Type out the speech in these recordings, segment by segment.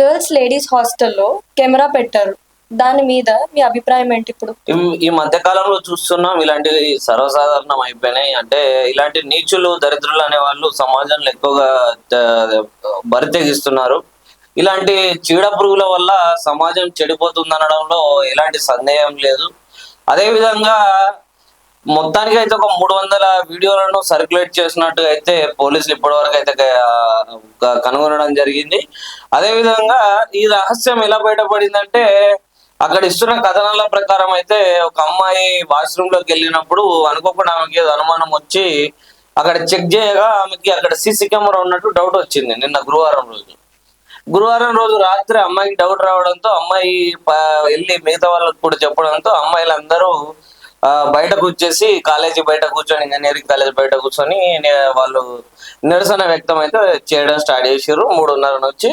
Girls ladies హాస్టల్లో camera పెట్టారు. దాని మీద మీ అభిప్రాయం ఏంటి ఇప్పుడు? ఈ- మధ్య కాలంలో చూస్తున్నాం ఇలాంటివి సర్వసాధారణం అయిపోయినాయి. అంటే ఇలాంటి నీచులు దరిద్రులు అనే వాళ్ళు సమాజంలో ఎక్కువగా బరితెగిస్తున్నారు ఇలాంటి చీడ పురుగుల వల్ల సమాజం చెడిపోతుంది అనడంలో ఎలాంటి సందేహం లేదు. అదే విధంగా మొత్తానికి అయితే ఒక మూడు వందల వీడియోలను సర్క్యులేట్ చేసినట్టు అయితే పోలీసులు ఇప్పటివరకు అయితే కనుగొనడం జరిగింది. అదే విధంగా ఈ రహస్యం ఎలా బయటపడిందంటే అక్కడ ఇస్తున్న కథనాల ప్రకారం అయితే ఒక అమ్మాయి వాష్రూమ్లోకి వెళ్ళినప్పుడు అనుకోకుండా ఆమెకి ఏదో అనుమానం వచ్చి అక్కడ చెక్ చేయగా ఆమెకి అక్కడ సీసీ కెమెరా ఉన్నట్టు డౌట్ వచ్చింది నిన్న గురువారం రోజు. గురువారం రోజు రాత్రి అమ్మాయికి డౌట్ రావడంతో అమ్మాయి వెళ్ళి మిగతా వాళ్ళకి కూడా చెప్పడంతో అమ్మాయిలందరూ బయటకు వచ్చేసి కాలేజీ బయట కూర్చొని ఇంజనీరింగ్ కాలేజ్ బయట కూర్చొని నే- వాళ్ళు నిరసన వ్యక్తం అయితే చేయడం స్టార్ట్ చేసారు మూడున్నర నుంచి.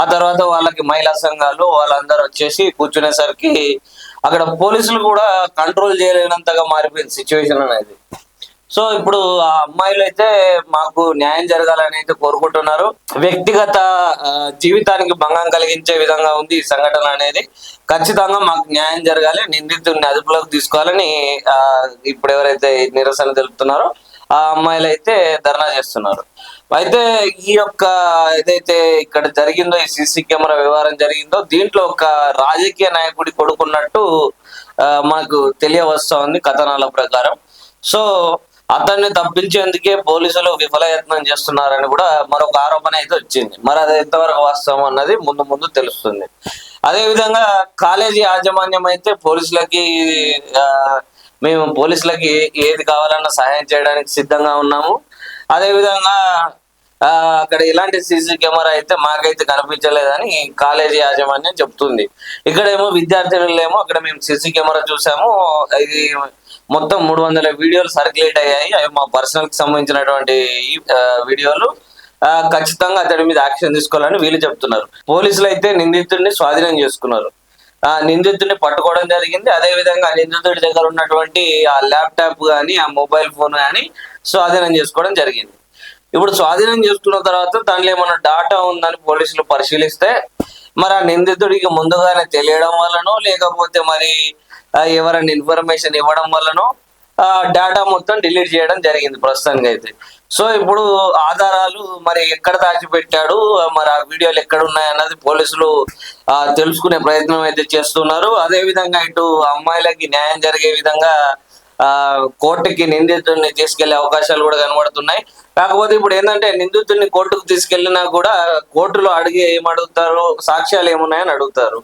ఆ తర్వాత వాళ్ళకి మహిళా సంఘాలు వాళ్ళందరూ వచ్చేసి కూర్చునేసరికి అక్కడ పోలీసులు కూడా కంట్రోల్ చేయలేనంతగా మారిపోయింది సిచ్యువేషన్ అనేది. సో ఇప్పుడు ఆ అమ్మాయిలు అయితే మాకు న్యాయం జరగాలని అయితే కోరుకుంటున్నారు. వ్యక్తిగత జీవితానికి భంగం కలిగించే విధంగా ఉంది ఈ సంఘటన అనేది. ఖచ్చితంగా మాకు న్యాయం జరగాలి నిందితుడిని అదుపులోకి తీసుకోవాలని ఆ, ఇప్పుడు ఎవరైతే నిరసన తెలుపుతున్నారో ఆ అమ్మాయిలు అయితే ధర్నా చేస్తున్నారు. అయితే ఈ యొక్క ఏదైతే ఇక్కడ జరిగిందో ఈ సీసీ కెమెరా వ్యవహారం జరిగిందో దీంట్లో ఒక రాజకీయ నాయకుడి కొడుకున్నట్టు మనకు తెలియవస్తోంది కథనాల ప్రకారం. సో అతన్ని తప్పించేందుకే పోలీసులు విఫలయత్నం చేస్తున్నారని కూడా మరొక ఆరోపణ అయితే వచ్చింది. మరి అది ఎంతవరకు వాస్తవం అన్నది ముందు ముందు తెలుస్తుంది. అదేవిధంగా కాలేజీ యాజమాన్యం అయితే పోలీసులకి మేము పోలీసులకి ఏది కావాలన్నా సహాయం చేయడానికి సిద్ధంగా ఉన్నాము. అదేవిధంగా అక్కడ ఇలాంటి సీసీ కెమెరా అయితే మాకైతే కనిపించలేదని కాలేజీ యాజమాన్యం చెప్తుంది. ఇక్కడేమో విద్యార్థినులేమో అక్కడ మేము సీసీ కెమెరా చూసాము. ఇది మొత్తం మూడు వందల వీడియోలు సర్క్యులేట్ అయ్యాయి. అవి మా పర్సనల్కి సంబంధించినటువంటి వీడియోలు. ఖచ్చితంగా అతడి మీద యాక్షన్ తీసుకోవాలని వీళ్ళు చెప్తున్నారు. పోలీసులు అయితే నిందితుడిని స్వాధీనం చేసుకున్నారు. ఆ నిందితుడిని పట్టుకోవడం జరిగింది. అదే విధంగా నిందితుడి దగ్గర ఉన్నటువంటి ఆ ల్యాప్టాప్ కానీ ఆ మొబైల్ ఫోన్ కానీ స్వాధీనం చేసుకోవడం జరిగింది. ఇప్పుడు స్వాధీనం చేసుకున్న తర్వాత దానిలో ఏమైనా డాటా ఉందని పోలీసులు పరిశీలిస్తే మరి ఆ నిందితుడికి ముందుగానే తెలియడం వలనో లేకపోతే మరి ఎవరైనా ఇన్ఫర్మేషన్ ఇవ్వడం వల్లనో ఆ డేటా మొత్తం డిలీట్ చేయడం జరిగింది ప్రస్తుతానికి అయితే. సో ఇప్పుడు ఆధారాలు మరి ఎక్కడ దాచిపెట్టాడు మరి ఆ వీడియోలు ఎక్కడ ఉన్నాయన్నది పోలీసులు ఆ, తెలుసుకునే ప్రయత్నం అయితే చేస్తున్నారు. అదే విధంగా ఇటు అమ్మాయిలకి న్యాయం జరిగే విధంగా కోర్టుకి నిందితుడిని తీసుకెళ్ళే అవకాశాలు కూడా కనబడుతున్నాయి. కాకపోతే ఇప్పుడు ఏంటంటే నిందితుడిని కోర్టుకు తీసుకెళ్ళినా కూడా కోర్టులో అడిగి ఏం సాక్ష్యాలు ఏమున్నాయని అడుగుతారు.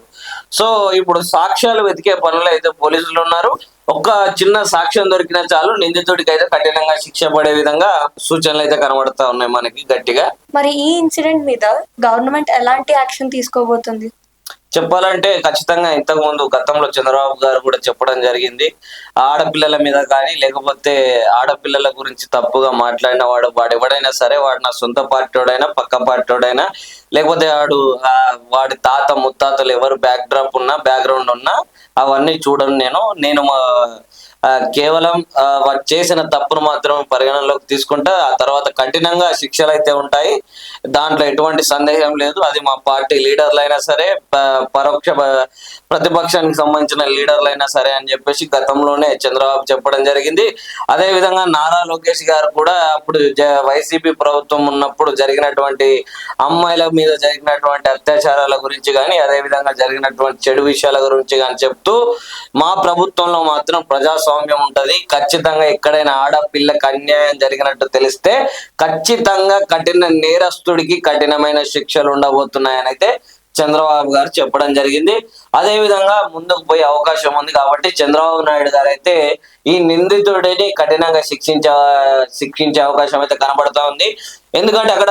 సో ఇప్పుడు సాక్ష్యాలు వెతికే పనులు అయితే పోలీసులు ఉన్నారు. ఒక్క చిన్న సాక్ష్యం దొరికినా చాలు నిందితుడికి అయితే కఠినంగా శిక్ష పడే విధంగా సూచనలు అయితే కనబడతా ఉన్నాయి మనకి గట్టిగా. మరి ఈ ఇన్సిడెంట్ మీద గవర్నమెంట్ ఎలాంటి యాక్షన్ తీసుకోబోతుంది? చెప్పాలంటే ఖచ్చితంగా ఇంతకు ముందు గతంలో చంద్రబాబు గారు కూడా చెప్పడం జరిగింది. ఆడపిల్లల మీద కానీ లేకపోతే ఆడపిల్లల గురించి తప్పుగా మాట్లాడిన వాడు వాడు ఎవడైనా సరే వాడు నా సొంత పార్టీడైనా పక్క పార్టీడైనా లేకపోతే వాడు వాడి తాత ముత్తాతలు ఎవరు బ్యాక్ డ్రాప్ ఉన్నా బ్యాక్గ్రౌండ్ ఉన్నా అవన్నీ చూడను నేను. నేను మా కేవలం వారు చేసిన తప్పును మాత్రం పరిగణనలోకి తీసుకుంటా ఆ తర్వాత కఠినంగా శిక్షలు అయితే ఉంటాయి. దాంట్లో ఎటువంటి సందేహం లేదు. అది మా పార్టీ లీడర్లు అయినా సరే పరోక్ష ప్రతిపక్షానికి సంబంధించిన లీడర్లు అయినా సరే అని చెప్పేసి గతంలోనే చంద్రబాబు చెప్పడం జరిగింది. అదే విధంగా నారా లోకేష్ గారు కూడా అప్పుడు జ- వైసీపీ ప్రభుత్వం ఉన్నప్పుడు జరిగినటువంటి అమ్మాయిల మీద జరిగినటువంటి అత్యాచారాల గురించి కానీ అదే విధంగా జరిగినటువంటి చెడు విషయాల గురించి కానీ చెప్తూ మా ప్రభుత్వంలో మాత్రం ప్రజాస్వామ్యం ఉంటది. ఖచ్చితంగా ఎక్కడైనా ఆడపిల్లకి అన్యాయం జరిగినట్టు తెలిస్తే ఖచ్చితంగా కఠిన నేరస్తుడికి కఠినమైన శిక్షలు ఉండబోతున్నాయని అయితే చంద్రబాబు గారు చెప్పడం జరిగింది. అదే విధంగా ముందుకు పోయే అవకాశం ఉంది కాబట్టి చంద్రబాబు నాయుడు గారు అయితే ఈ నిందితుడిని కఠినంగా శిక్షించే శిక్షించే అవకాశం అయితే కనబడతా ఉంది. ఎందుకంటే అక్కడ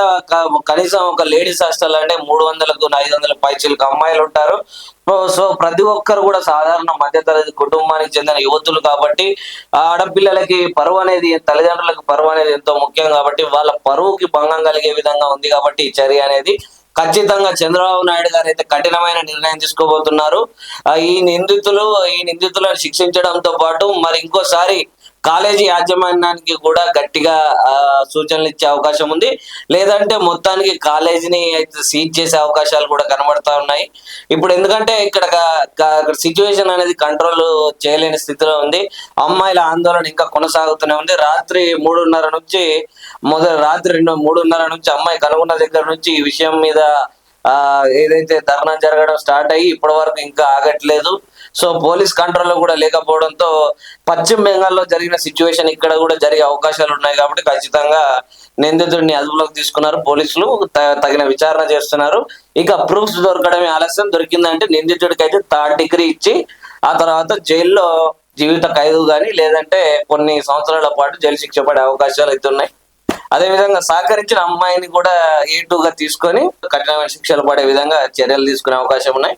కనీసం ఒక లేడీస్ హాస్టల్ అంటే మూడు వందలకు ఐదు వందల పైచీలకు అమ్మాయిలు ఉంటారు. సో- ప్రతి ఒక్కరు కూడా సాధారణ మధ్యతరగతి కుటుంబానికి చెందిన యువతులు కాబట్టి ఆడపిల్లలకి పరువు అనేది తల్లిదండ్రులకు పరువు అనేది ఎంతో ముఖ్యం కాబట్టి వాళ్ళ పరువుకి భంగం కలిగే విధంగా ఉంది కాబట్టి ఈ చర్య అనేది ఖచ్చితంగా చంద్రబాబు నాయుడు గారు అయితే కఠినమైన నిర్ణయం తీసుకోబోతున్నారు. ఈ నిందితులు ఈ నిందితులను శిక్షించడంతో పాటు మరి ఇంకోసారి కాలేజీ యాజమాన్యానికి కూడా గట్టిగా సూచనలు ఇచ్చే అవకాశం ఉంది. లేదంటే మొత్తానికి కాలేజీని అయితే సీజ్ చేసే అవకాశాలు కూడా కనబడతా ఉన్నాయి. ఇప్పుడు ఎందుకంటే ఇక్కడ సిచ్యువేషన్ అనేది కంట్రోల్ చేయలేని స్థితిలో ఉంది. అమ్మాయిల ఆందోళన ఇంకా కొనసాగుతూనే ఉంది. రాత్రి మూడున్నర నుంచి మొదలు రాత్రి రెండు మూడున్నర నుంచి అమ్మాయి కనుగొన్న దగ్గర నుంచి ఈ విషయం మీద ఆ ఏదైతే ధర్నా జరగడం స్టార్ట్ అయ్యి ఇప్పటి వరకు ఇంకా ఆగట్లేదు. సో పోలీస్ కంట్రోల్ కూడా లేకపోవడంతో పశ్చిమ బెంగాల్లో జరిగిన సిచ్యువేషన్ ఇక్కడ కూడా జరిగే అవకాశాలు ఉన్నాయి కాబట్టి ఖచ్చితంగా నిందితుడిని అదుపులోకి తీసుకున్నారు. పోలీసులు త- తగిన విచారణ చేస్తున్నారు. ఇక ప్రూఫ్స్ దొరకడమే ఆలస్యం. దొరికిందంటే నిందితుడికి అయితే థర్డ్ డిగ్రీ ఇచ్చి ఆ తర్వాత జైల్లో జీవిత ఖైదు కానీ లేదంటే కొన్ని సంవత్సరాల పాటు జైలు శిక్ష పడే అవకాశాలు అయితే ఉన్నాయి. అదే విధంగా సహకరించిన అమ్మాయిని కూడా ఏటుగా తీసుకొని కఠినమైన శిక్షలు పడే విధంగా చర్యలు తీసుకునే అవకాశం ఉన్నాయి.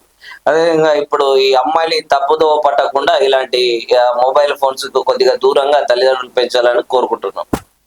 అదేవిధంగా ఇప్పుడు ఈ అమ్మాయిని తప్పుదో పట్టకుండా ఇలాంటి మొబైల్ ఫోన్స్ కొద్దిగా దూరంగా తల్లిదండ్రులు పెంచాలని కోరుకుంటున్నాం.